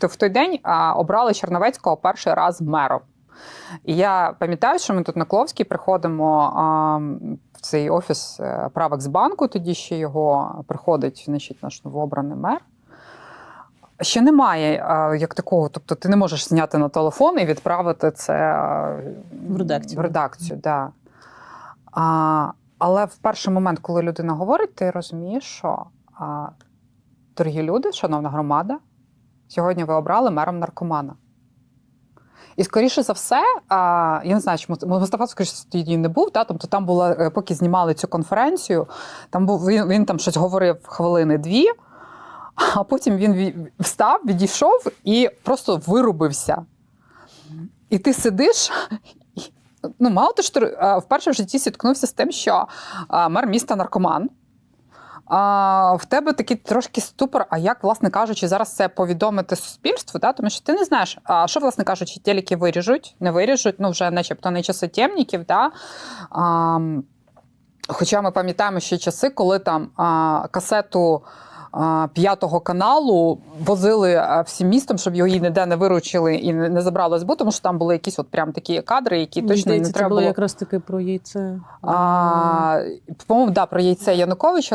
В, в той день обрали Черновецького перший раз мером. І я пам'ятаю, що ми тут на Кловській приходимо а, в цей офіс е, Правекс-банку, тоді ще його приходить значить, наш новообраний мер. Ще немає а, як такого, тобто ти не можеш зняти на телефон і відправити це а, В редакцію. В редакцію, да. А, але в перший момент, коли людина говорить, ти розумієш, що а, дорогі люди, шановна громада, сьогодні ви обрали мером наркомана. І скоріше за все, я не знаю, чому Мустафа, скоріше тоді не був. Та? Тобто там була, е, поки знімали цю конференцію, там був він, він там щось говорив хвилини-дві, а потім він встав, відійшов і просто вирубився. І ти сидиш. Ну, мало того, що ти а, вперше в житті зіткнувся з тим, що мер міста наркоман. А, в тебе такий трошки ступор, а як, власне кажучи, зараз це повідомити суспільству, да? тому що ти не знаєш, а що, власне кажучи, телеки виріжуть, не виріжуть, ну вже начебто не часи темників. Да? А, хоча ми пам'ятаємо ще часи, коли там а, касету п'ятого каналу возили всім містом, щоб його ніде не виручили і не, забрали збу, тому що там були якісь от прям такі кадри, які точно здається, не треба було було. якраз таки про яйце. А, по-моєму, да, про яйце Януковича.